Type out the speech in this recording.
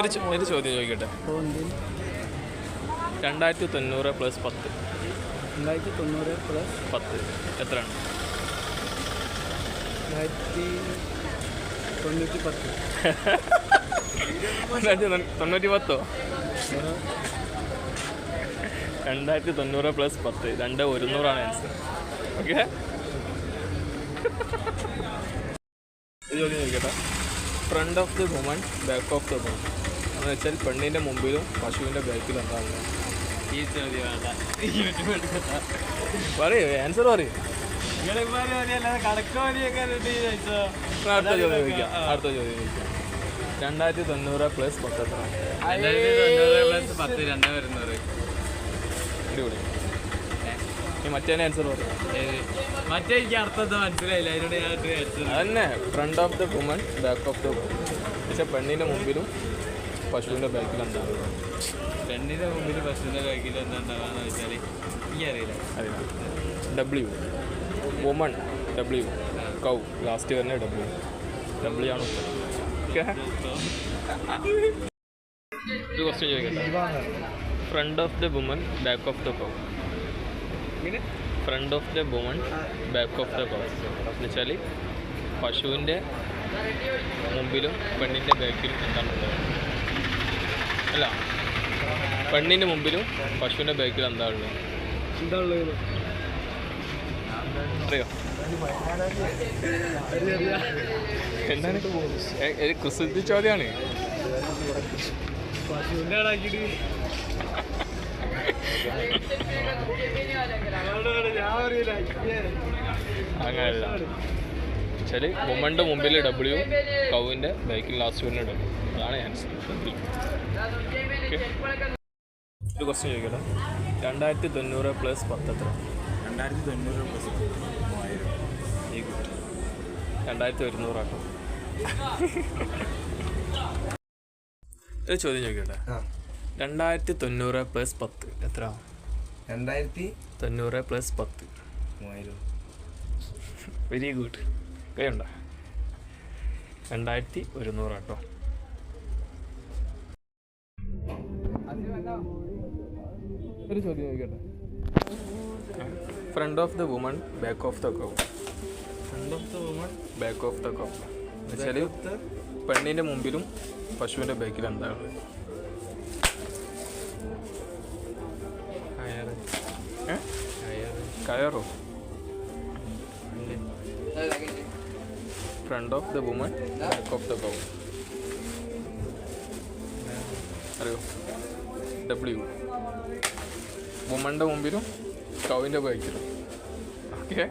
ഒരു ചോ- ഒരു ചോദ്യം ചോദിക്കട്ടെ? രണ്ടായിരത്തി തൊണ്ണൂറ് പ്ലസ് പത്ത്. രണ്ടായിരത്തി തൊണ്ണൂറ് പ്ലസ് പത്ത്. എത്രയാണ്? രണ്ടായിരത്തി തൊണ്ണൂറ്റി പത്ത്. രണ്ടായിരത്തി തൊണ്ണൂ- തൊണ്ണൂറ്റി പത്തോ? രണ്ടായിരത്തി തൊണ്ണൂറ് പ്ലസ് പത്ത്. രണ്ട് ഒരുന്നൂറാണ് ആൻസർ ഓക്കെ ചോദ്യം ചോദിക്കട്ടെ. Front of the woman back of the woman എന്ന് വെച്ചാൽ പെണ്ണിന്റെ മുമ്പിലും പശുവിന്റെ ബാക്കിലും എന്താണ് ഈ ചോദ്യം പറയൂ ആൻസർ പറയൂ. അടുത്ത ചോദ്യം ചോദിക്കാം. അടുത്ത ചോദ്യം ചോദിക്കാം. രണ്ടായിരത്തി തൊണ്ണൂറ് പ്ലസ് പത്ത് എത്ര അടിപൊളി. മറ്റേ ആൻസർ മറ്റേ എനിക്ക് അർത്ഥത്തെ മനസ്സിലായില്ല. അതിനോട് ഞാൻ ഇത് അടിച്ചത്. അതന്നെ front of the woman back of the woman പക്ഷെ പെണ്ണിന്റെ മുമ്പിലും പശുവിന്റെ ബാക്കിലും എന്താണ് പെണ്ണിന്റെ മുമ്പിൽ ബസ്സിന്റെ ബാക്കിൽ എന്താ ഉണ്ടാകാന്ന് വെച്ചാൽ എനിക്കറിയില്ല അറിയാം W woman W cow last തന്നെ ഡബ്ല്യു ഡബ്ല്യു ആണ്? ഉത്തരം ഓക്കെ ഒരു ക്വസ്റ്റ്യൻ ചോദിക്കട്ടെ. Front of the woman back of the cow front of the woman back of the boss എന്ന് വെച്ചാൽ പശുവിന്റെ മുമ്പിലും പെണ്ണിന്റെ ബാക്കിലും എന്താണുള്ളത് അല്ല പെണ്ണിന്റെ മുമ്പിലും പശുവിന്റെ ബാക്കിലും എന്താ ഉള്ളത്? എന്താ ഉള്ളത്? അറിയോ? എന്താണ്? കുസൃതി ചോദ്യമാണ്. പശുവിന്റെ അങ്ങനെയല്ല വെച്ചാൽ വുമന്റെ മുമ്പിൽ ഡബ്ല്യു കൗവിന്റെ ബൈക്കിൽ ലാസ്റ്റ് വരുന്ന ഡബ്ല്യു അതാണ് ആൻസർ ഒരു ക്വസ്റ്റ്യൻ ചോദിക്കട്ടെ? രണ്ടായിരത്തി തൊണ്ണൂറ് പ്ലസ് പത്ത് എത്ര രണ്ടായിരത്തി തൊണ്ണൂറ് പ്ലസ് രണ്ടായിരത്തി ഒരുന്നൂറാട്ടോ ഒരു ചോദ്യം ചോദിക്കട്ടെ? ആ. രണ്ടായിരത്തി തൊണ്ണൂറ് പ്ലസ് പത്ത്. എത്ര രണ്ടായിരത്തി തൊണ്ണൂറ് പ്ലസ് പത്ത്. മൂവായിരം. വെരി ഗുഡ് കൈയുണ്ട രണ്ടായിരത്തി ഒരുന്നൂറ് കേട്ടോ ഒരു ചോദ്യം ചോദിക്കട്ടെ? Front of the woman back of the cow front of the woman back of the cow എന്നുവെച്ചാൽ പെണ്ണിന്റെ മുമ്പിലും പശുവിന്റെ ബാക്കിലും എന്താണ്? കയറോ? Front of the woman back of the cow അറിയോ? ഡബ്ല്യു വുമന്റെ മുമ്പിലും കൗവിന്റെ ബാക്കിലും ഓക്കെ